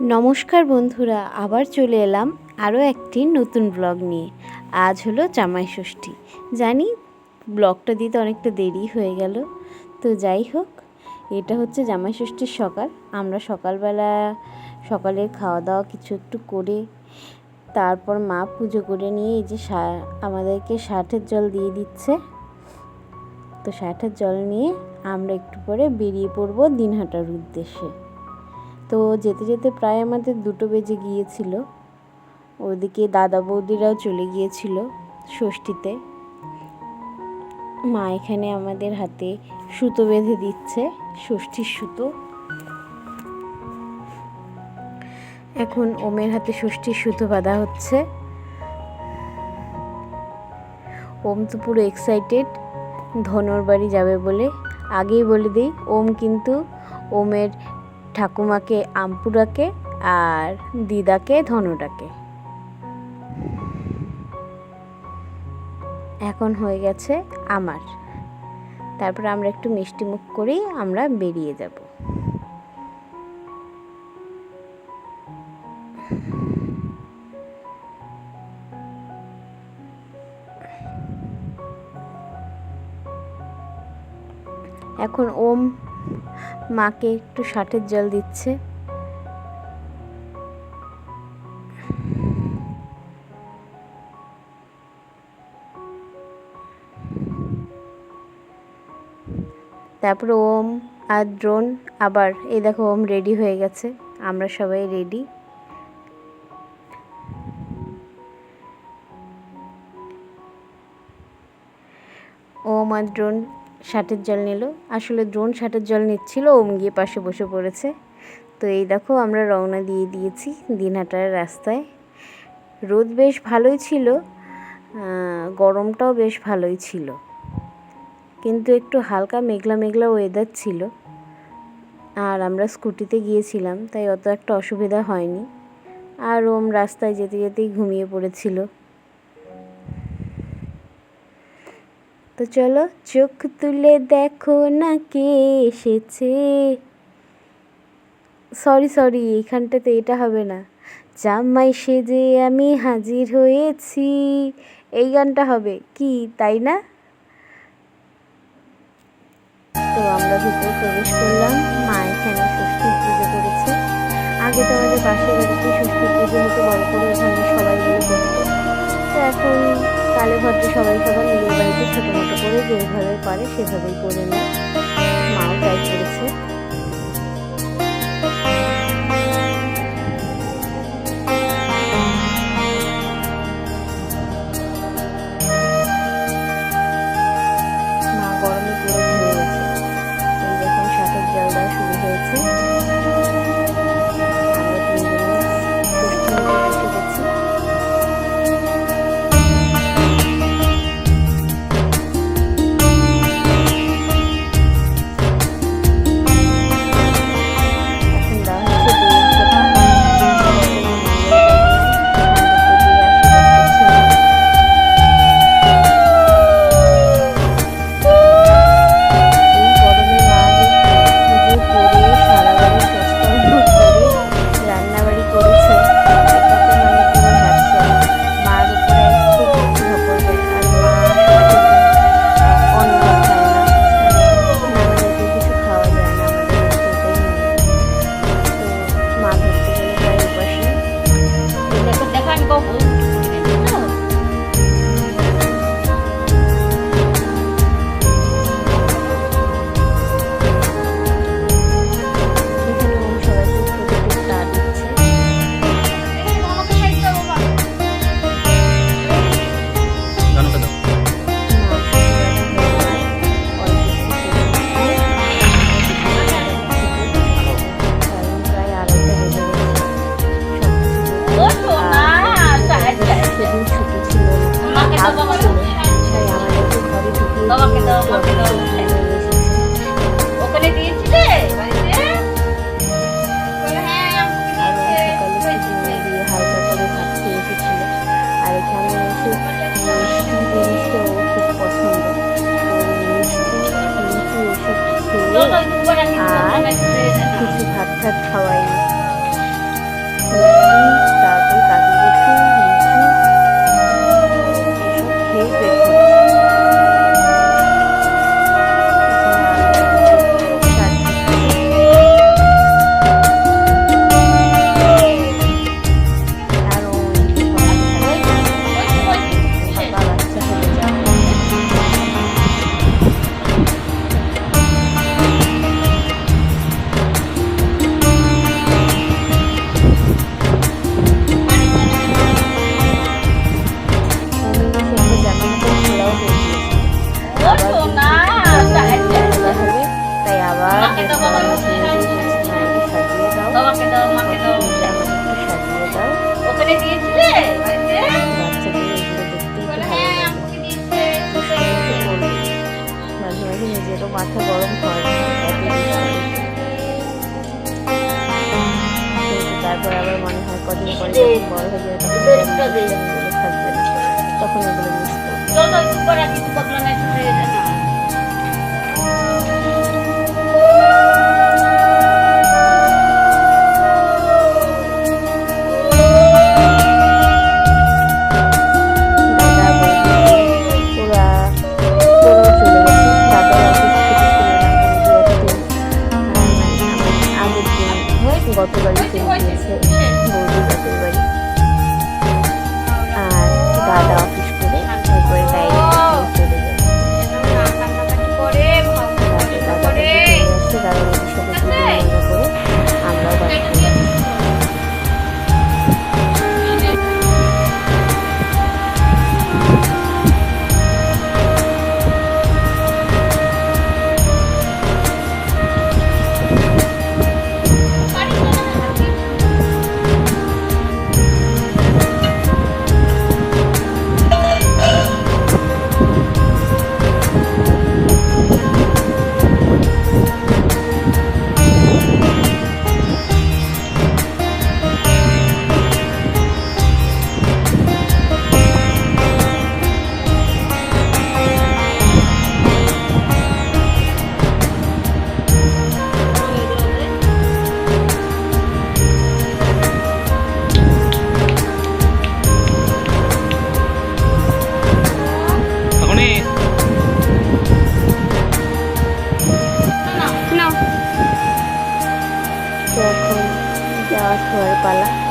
নমস্কার বন্ধুরা, আবার চলে এলাম আরও একটি নতুন ব্লগ নিয়ে। আজ হলো জামাই ষষ্ঠী। জানি ব্লগটা দিতে অনেকটা দেরি হয়ে গেল, তো যাই হোক, এটা হচ্ছে জামাই ষষ্ঠীর সকাল। আমরা সকালবেলা সকালের খাওয়া দাওয়া কিছু একটু করে, তারপর মা পুজো করে নিয়ে এই যে আমাদেরকে ষাটের জল দিয়ে দিচ্ছে। তো ষাটের জল নিয়ে আমরা একটু পরে বেরিয়ে পড়ব দিনহাটার উদ্দেশ্যে। তো যেতে যেতে প্রায় আমাদের দুটো বেজে গিয়েছিল। ওদিকে দাদা বৌদিরাও চলে গিয়েছিল ষষ্ঠীতে। মা এখানে আমাদের হাতে সুতো বেঁধে দিচ্ছে, ষষ্ঠীর সুতো। এখন ওমের হাতে ষষ্ঠীর সুতো বাঁধা হচ্ছে। ওম তো পুরো এক্সাইটেড ধনুর বাড়ি যাবে বলে। আগেই বলে দিই, ওম কিন্তু ওমের ঠাকুমাকে, আমপুরাকে আর দিদাকে ধনুটাকে এখন হয়ে গেছে আমার। তারপর আমরা একটু মিষ্টি মুখ করেই আমরা বেরিয়ে যাব। এখন ওম মাকে একটু ষাটের জল দিচ্ছে। তারপর ওম আর ড্রোন আবার এই দেখো ওম রেডি হয়ে গেছে। আমরা সবাই রেডি ওম আর ড্রোন ষাটের জল নিল। আসলে ড্রোন ষাটের জল নিচ্ছিল ওম গিয়ে পাশে বসে পড়েছে। তো এই দেখো, আমরা রওনা দিয়ে দিয়েছি দিনহাটার রাস্তায়। রোদ বেশ ভালোই ছিল গরমটাও বেশ ভালোই ছিল। কিন্তু একটু হালকা মেঘলা মেঘলা ওয়েদার ছিল। আর আমরা স্কুটিতে গিয়েছিলাম, তাই অত একটা অসুবিধা হয়নি। আর ওম রাস্তায় যেতে যেতেই ঘুমিয়ে পড়েছিল। তো চলো চোখ তুলে দেখো না কে এসেছে। সরি সরি এইখানটাতে এটা হবে না। জামাই সেজে আমি হাজির হয়েছি। এই গানটা হবে কি, তাই না? তো আমরা ভিতরে প্রবেশ করলাম। মা এখানে ষষ্ঠী পুজো করেছে। আগে তো আমাদের পাশের বাড়িতে ষষ্ঠী পুজো হতো, বড় করে ওখানে সবাই মিলে করতো। তো এখন কালে ভদ্রে সবাই সবার নিজের বাড়িতে ছোটো মোটো করে যেভাবে পারে সেভাবেই করে নেয় মাও তাই করেছে। ভয় মাথা গরম তারপর আবার মনে হয় কদিন পরে যখন বড় হয়ে যাবে তখন এগুলো থাকবে না। তখন এগুলো মিস করবে।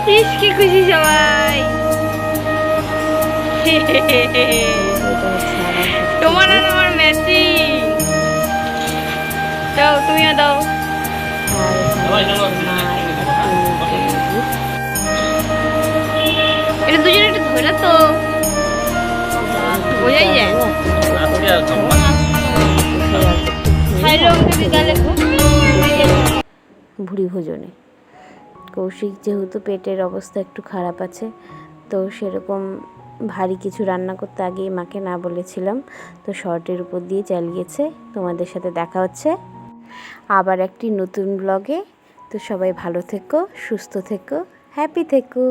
ইস কি খুশি সবাই। তোমার আর আমার ম্যাচিং দাও, তুমিও দাও। এটা দুজনে একটু ধরে তো। বোঝাই যায়। তুমি গেলে ভুড়ি ভোজনে। কৌশিক যেহেতু পেটের অবস্থা একটু খারাপ আছে, তো সেরকম ভারী কিছু রান্না করতে আগেই মাকে না বলেছিলাম। তো শর্টের উপর দিয়ে চাল গিয়েছে তোমাদের সাথে দেখা হচ্ছে। আবার একটি নতুন ব্লগে তো সবাই ভালো থেকো, সুস্থ থেকো হ্যাপি থেকো।